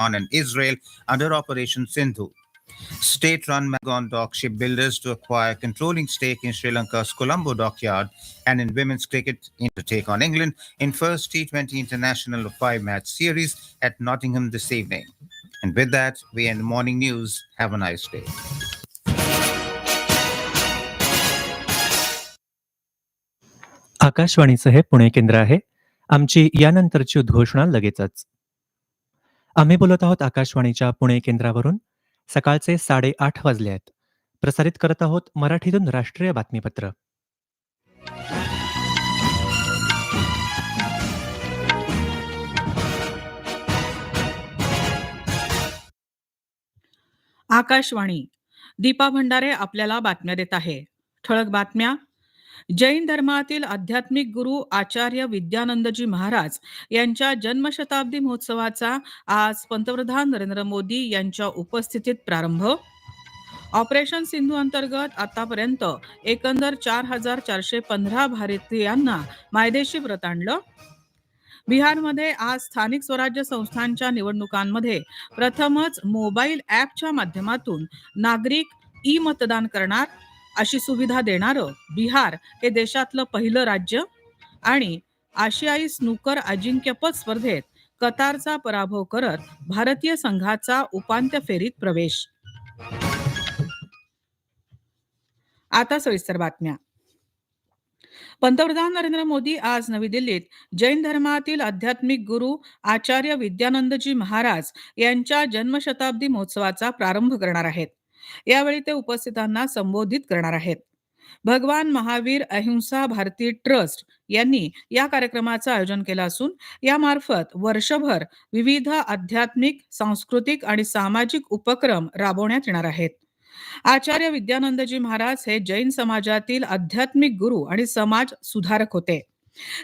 and Israel under Operation Sindhu. State-run Magon Dock shipbuilders to acquire controlling stake in Sri Lanka's Colombo dockyard and in women's cricket to take on England in first T20 international five-match series at Nottingham this evening. And with that, we end the morning news. Have a nice day. आकाशवाणीचं हे पुणे केंद्र आहे आमची यानंतरची उद्घोषणा लगेचच आम्ही बोलत आहोत आकाशवाणीच्या पुणे केंद्रावरून. सकाळचे साडेआठ वाजले आहेत. प्रसारित करत आहोत मराठीतून राष्ट्रीय बातमीपत्र. आकाशवाणी. दीपा भंडारे आपल्याला बातम्या देत आहे. ठळक बातम्या जैन धर्मातील आध्यात्मिक गुरु आचार्य विद्यानंदजी महाराज यांच्या जन्मशताब्दी महोत्सवाचा आज पंतप्रधान नरेंद्र मोदी यांच्या उपस्थितीत प्रारंभ. ऑपरेशन सिंधू अंतर्गत आतापर्यंत एकंदर चार हजार चारशे पंधरा भारतीयांना मायदेशी व्रत आणलं. बिहारमध्ये आज स्थानिक स्वराज्य संस्थांच्या निवडणुकांमध्ये प्रथमच मोबाईल ॲपच्या माध्यमातून नागरिक ई मतदान करणार. अशी सुविधा देणारं बिहार हे देशातलं पहिलं राज्य आणि आशियाई स्नूकर अजिंक्यपद स्पर्धेत कतारचा पराभव करत भारतीय संघाचा उपांत्य फेरीत प्रवेश. आता सविस्तर बातम्या. पंतप्रधान नरेंद्र मोदी आज नवी दिल्लीत जैन धर्मातील आध्यात्मिक गुरु आचार्य विद्यानंदजी महाराज यांच्या जन्मशताब्दी महोत्सवाचा प्रारंभ करणार आहेत. यावेळी ते उपस्थितांना संबोधित करणार आहेत. भगवान महावीर अहिंसा भारती ट्रस्ट यांनी या कार्यक्रमाचं आयोजन केलं असून यामार्फत वर्षभर विविध आध्यात्मिक सांस्कृतिक आणि सामाजिक उपक्रम राबवण्यात येणार आहेत. आचार्य विद्यानंदजी महाराज हे जैन समाजातील आध्यात्मिक गुरु आणि समाज सुधारक होते.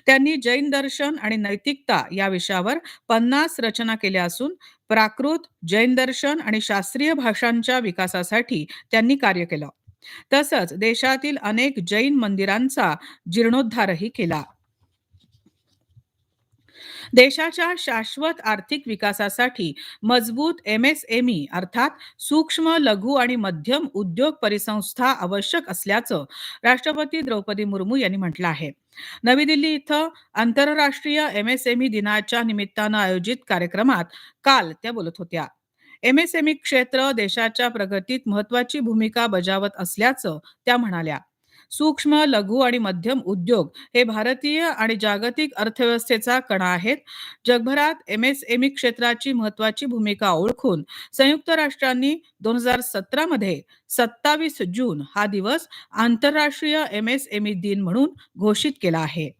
त्यांनी जैन दर्शन आणि नैतिकता या विषयावर पन्नास रचना केल्या असून प्राकृत जैन दर्शन आणि शास्त्रीय भाषांच्या विकासासाठी त्यांनी कार्य केलं. तसंच देशातील अनेक जैन मंदिरांचा जीर्णोद्धारही केला. देशाच्या शाश्वत आर्थिक विकासासाठी मजबूत एमएसएमई अर्थात सूक्ष्म लघु आणि मध्यम उद्योग परिसंस्था आवश्यक असल्याचं राष्ट्रपती द्रौपदी मुर्मू यांनी म्हटलं आहे. नवी दिल्ली इथं आंतरराष्ट्रीय एमएसएमई दिनाच्या निमित्तानं आयोजित कार्यक्रमात काल त्या बोलत होत्या. एम एस एम ई क्षेत्र देशाच्या प्रगतीत महत्वाची भूमिका बजावत असल्याचं त्या म्हणाल्या. सूक्ष्म लघु आणि मध्यम उद्योग हे भारतीय आणि जागतिक अर्थव्यवस्थेचा कणा आहेत. जगभरात एम एस एमी क्षेत्राची महत्वाची भूमिका ओळखून संयुक्त राष्ट्रांनी दोन हजार सतरा मध्ये सत्तावीस जून हा दिवस आंतरराष्ट्रीय एम एस एमी दिन म्हणून घोषित केला आहे.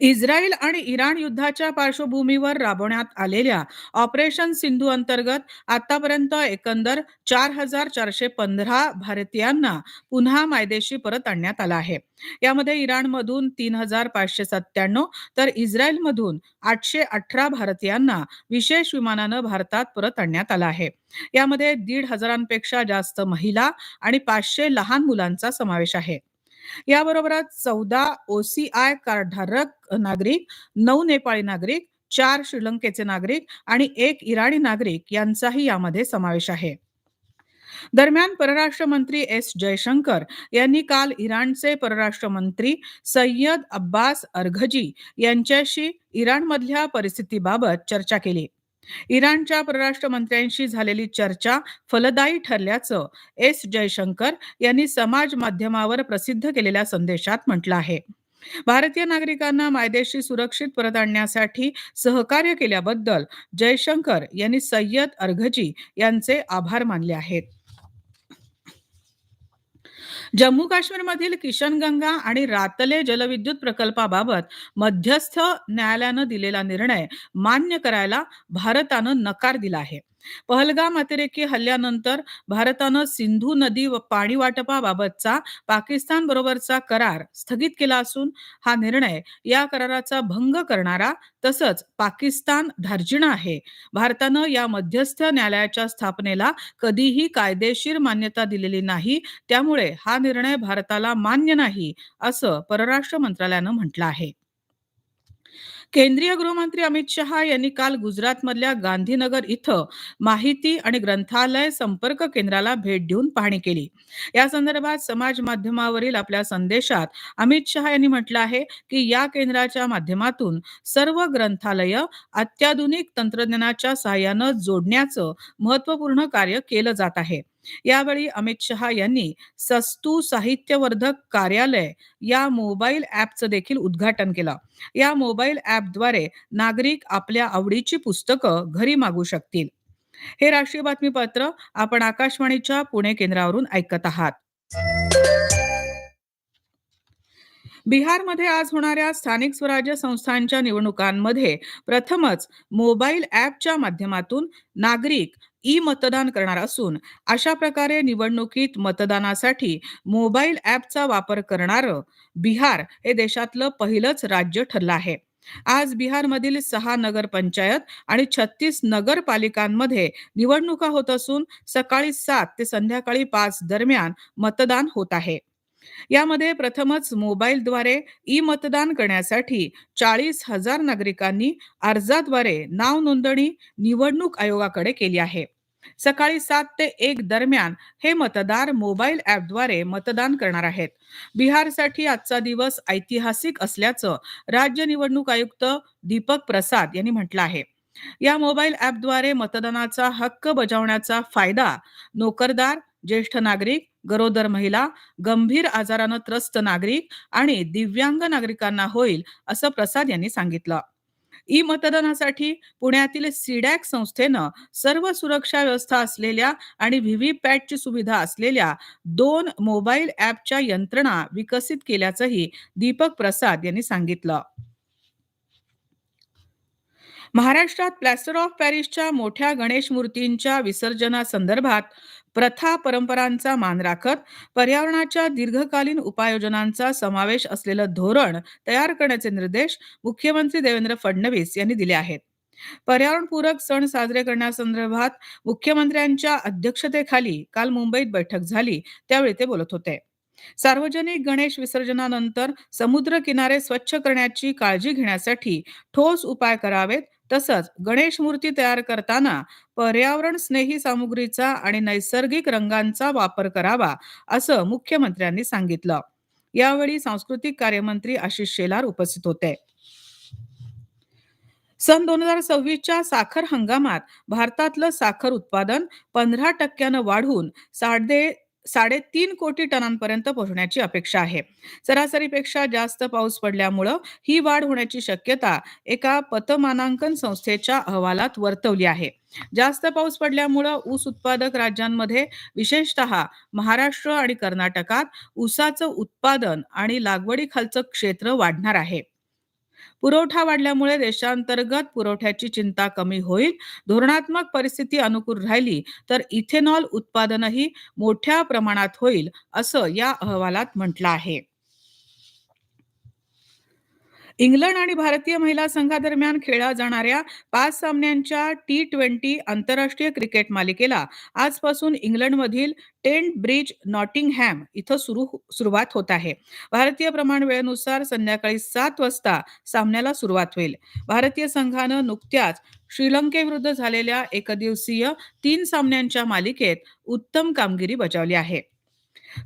इस्रायल आणि इराण युद्धाच्या पार्श्वभूमीवर राबवण्यात आलेल्या ऑपरेशन सिंधू अंतर्गत आतापर्यंत एकंदर चार हजार चारशे पंधरा भारतीयांना पुन्हा मायदेशी परत आणण्यात आलं आहे. यामध्ये इराणमधून तीन हजार पाचशे सत्त्याण्णव तर इस्रायलमधून आठशे अठरा भारतीयांना विशेष विमानानं भारतात परत आणण्यात आलं आहे. यामध्ये दीड हजारांपेक्षा जास्त महिला आणि पाचशे लहान मुलांचा समावेश आहे. याबरोबरच चौदा ओसीआय कार्डधारक नागरिक नऊ नेपाळी नागरिक चार श्रीलंकेचे नागरिक आणि एक इराणी नागरिक यांचाही यामध्ये समावेश आहे. दरम्यान परराष्ट्र मंत्री एस जयशंकर यांनी काल इराणचे परराष्ट्र मंत्री सय्यद अब्बास अर्घजी यांच्याशी इराणमधल्या परिस्थितीबाबत चर्चा केली. इराणच्या परराष्ट्र मंत्र्यांशी झालेली चर्चा फलदायी ठरल्याचं एस जयशंकर यांनी समाज माध्यमावर प्रसिद्ध केलेल्या संदेशात म्हटलं आहे. भारतीय नागरिकांना मायदेशी सुरक्षित परत आणण्यासाठी सहकार्य केल्याबद्दल जयशंकर यांनी सय्यद अर्घजी यांचे आभार मानले आहेत. जम्मू काश्मीरमधील किशनगंगा आणि रातले जलविद्युत प्रकल्पाबाबत मध्यस्थ न्यायालयानं दिलेला निर्णय मान्य करायला भारतानं नकार दिला आहे. पहलगाम अतिरेकी हल्ल्यानंतर भारतानं सिंधू नदी व पाणी वाटपाबाबतचा पाकिस्तान बरोबरचा करार स्थगित केला असून हा निर्णय या कराराचा भंग करणारा तसंच पाकिस्तान धार्जिणा आहे. भारतानं या मध्यस्थ न्यायालयाच्या स्थापनेला कधीही कायदेशीर मान्यता दिलेली नाही त्यामुळे हा निर्णय भारताला मान्य नाही असं परराष्ट्र मंत्रालयानं म्हटलं आहे. केंद्रीय गृहमंत्री अमित शहा यांनी काल गुजरातमधल्या गांधीनगर इथं माहिती आणि ग्रंथालय संपर्क केंद्राला भेट देऊन पाहणी केली. या संदर्भात समाज माध्यमावरील आपल्या संदेशात अमित शहा यांनी म्हटलं आहे की या केंद्राच्या माध्यमातून सर्व ग्रंथालय अत्याधुनिक तंत्रज्ञानाच्या सहाय्यानं जोडण्याचं महत्त्वपूर्ण कार्य केलं जात आहे. यावेळी अमित शहा यांनी सस्तू साहित्यवर्धक कार्यालय या मोबाईल ऍपचं देखील उद्घाटन केलं. या मोबाईल ऍपद्वारे नागरिक आपल्या आवडीची पुस्तकं घरी मागू शकतील. हे राष्ट्रीय बातमीपत्र आपण आकाशवाणीच्या पुणे केंद्रावरून ऐकत आहात. बिहारमध्ये आज होणाऱ्या स्थानिक स्वराज्य संस्थांच्या निवडणुकांमध्ये प्रथमच मोबाईल ॲपच्या माध्यमातून नागरिक ई मतदान करणार असून अशा प्रकारे निवडणुकीत मतदानासाठी मोबाईल ॲपचा वापर करणारं बिहार हे देशातलं पहिलंच राज्य ठरलं आहे. आज बिहारमधील सहा नगरपंचायत आणि छत्तीस नगरपालिकांमध्ये निवडणुका होत असून सकाळी सात ते संध्याकाळी पाच दरम्यान मतदान होत आहे. यामध्ये प्रथमच मोबाईलद्वारे ई मतदान करण्यासाठी चाळीस हजार नागरिकांनी अर्जाद्वारे नाव नोंदणी निवडणूक आयोगाकडे केली आहे. सकाळी सात ते एक दरम्यान हे मतदार मोबाईल ॲपद्वारे मतदान करणार आहेत. बिहारसाठी आजचा दिवस ऐतिहासिक असल्याचं राज्य निवडणूक आयुक्त दीपक प्रसाद यांनी म्हटलं आहे. या मोबाईल ॲपद्वारे मतदानाचा हक्क बजावण्याचा फायदा नोकरदार ज्येष्ठ नागरिक गरोदर महिला गंभीर आजारानं त्रस्त नागरिक आणि दिव्यांग नागरिकांना होईल असं प्रसाद यांनी सांगितलं. ई मतदानासाठी पुण्यातील सीडॅक संस्थेनं सर्व सुरक्षा व्यवस्था असलेल्या आणि व्हीव्हीपॅटची सुविधा असलेल्या दोन मोबाईल ॲपच्या यंत्रणा विकसित केल्याचंही दीपक प्रसाद यांनी सांगितलं. महाराष्ट्रात प्लॅस्टर ऑफ पॅरिसच्या मोठ्या गणेश मूर्तींच्या विसर्जनासंदर्भात प्रथा परंपरांचा मान राखत पर्यावरणाच्या दीर्घकालीन उपाययोजनांचा समावेश असलेलं धोरण तयार करण्याचे निर्देश मुख्यमंत्री देवेंद्र फडणवीस यांनी दिले आहेत. पर्यावरणपूरक सण साजरे करण्यासंदर्भात मुख्यमंत्र्यांच्या अध्यक्षतेखाली काल मुंबईत बैठक झाली त्यावेळी ते बोलत होते. सार्वजनिक गणेश विसर्जनानंतर समुद्र किनारे स्वच्छ करण्याची काळजी घेण्यासाठी ठोस उपाय करावेत तसंच गणेश मूर्ती तयार करताना पर्यावरण स्नेही सामुग्रीचा आणि नैसर्गिक रंगांचा वापर करावा असं मुख्यमंत्र्यांनी सांगितलं. यावेळी सांस्कृतिक कार्यमंत्री आशिष शेलार उपस्थित होते. सन दोन हजार सव्वीसच्या साखर हंगामात भारतातलं साखर उत्पादन पंधरा टक्क्यानं वाढून साडे साडेतीन कोटी टनांपर्यंत पोहोचण्याची अपेक्षा आहे. सरासरीपेक्षा जास्त पाऊस पडल्यामुळं ही वाढ होण्याची शक्यता एका पतमानांकन संस्थेच्या अहवालात वर्तवली आहे. जास्त पाऊस पडल्यामुळं ऊस उत्पादक राज्यांमध्ये विशेषतः महाराष्ट्र आणि कर्नाटकात ऊसाचं उत्पादन आणि लागवडीखालचं क्षेत्र वाढणार आहे. पुरवठा वाढल्यामुळे देशांतर्गत पुरवठ्याची चिंता कमी होईल धोरणात्मक परिस्थिती अनुकूल राहिली तर इथेनॉल उत्पादनही मोठ्या प्रमाणात होईल असं या अहवालात म्हटलं आहे. इंग्लंड आणि भारतीय महिला संघादरम्यान खेळल्या जाणाऱ्या पाच सामन्यांच्या टी ट्वेंटी आंतरराष्ट्रीय क्रिकेट मालिकेला आजपासून इंग्लंडमधील टेंट ब्रिज नॉटिंगहॅम इथं सुरू हो, सुरुवात होत आहे. भारतीय प्रमाण वेळेनुसार संध्याकाळी सात वाजता सामन्याला सुरुवात होईल. भारतीय संघानं नुकत्याच श्रीलंकेविरुद्ध झालेल्या एकदिवसीय तीन सामन्यांच्या मालिकेत उत्तम कामगिरी बजावली आहे.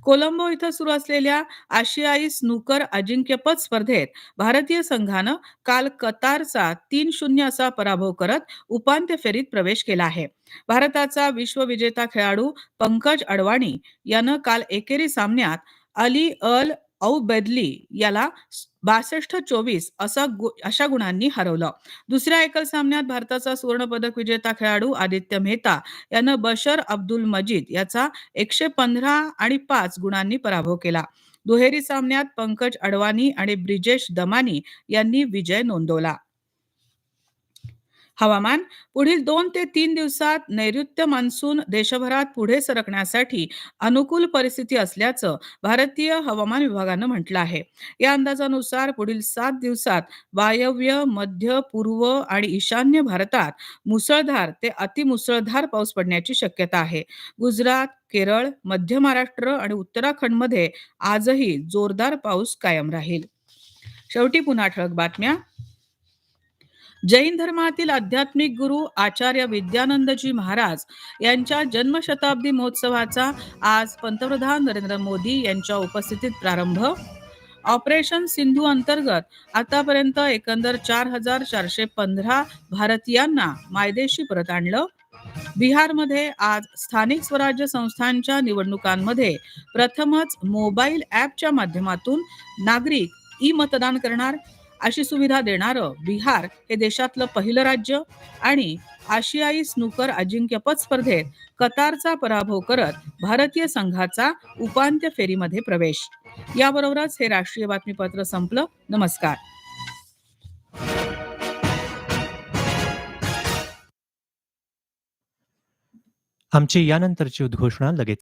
कोलंबो इथं सुरू असलेल्या आशियाई स्नूकर अजिंक्यपद स्पर्धेत भारतीय संघानं काल कतारचा तीन शून्य असा पराभव करत उपांत्य फेरीत प्रवेश केला आहे. भारताचा विश्वविजेता खेळाडू पंकज अडवाणी यानं काल एकेरी सामन्यात अली अल औबेदली याला बासष्ट चोवीस असा गु अशा गुणांनी हरवलं. दुसऱ्या एकल सामन्यात भारताचा सुवर्ण पदक विजेता खेळाडू आदित्य मेहता यानं बशर अब्दुल मजीद याचा एकशे पंधरा आणि पाच गुणांनी पराभव केला. दुहेरी सामन्यात पंकज अडवाणी आणि ब्रिजेश दमानी यांनी विजय नोंदवला. हवामान. पुढील दोन ते तीन दिवसात नैऋत्य मान्सून देशभरात पुढे सरकण्यासाठी अनुकूल परिस्थिती असल्याचं भारतीय हवामान विभागानं म्हटलं आहे. या अंदाजानुसार पुढील सात दिवसात वायव्य मध्य पूर्व आणि ईशान्य भारतात मुसळधार ते अतिमुसळधार पाऊस पडण्याची शक्यता आहे. गुजरात केरळ मध्य महाराष्ट्र आणि उत्तराखंडमध्ये आजही जोरदार पाऊस कायम राहील. शेवटी पुन्हा ठळक बातम्या. जैन धर्मातील आध्यात्मिक गुरु आचार्य विद्यानंदजी महाराज यांच्या जन्मशताब्दी महोत्सवाचा आज पंतप्रधान नरेंद्र मोदी यांच्या उपस्थितीत प्रारंभ. ऑपरेशन सिंधू अंतर्गत आतापर्यंत एकंदर चार हजार चारशे पंधरा भारतीयांना मायदेशी परत आणलं. बिहारमध्ये आज स्थानिक स्वराज्य संस्थांच्या निवडणुकांमध्ये प्रथमच मोबाईल ॲपच्या माध्यमातून नागरिक ई मतदान करणार. अशी सुविधा देणारं बिहार हे देशातलं पहिलं राज्य आणि आशियाई स्नूकर अजिंक्यपद स्पर्धेत कतारचा पराभव करत भारतीय संघाचा उपांत्य फेरीमध्ये प्रवेश. याबरोबरच हे राष्ट्रीय बातमीपत्र संपलं. नमस्कार. आमची यानंतरची उद्घोषणा लगेच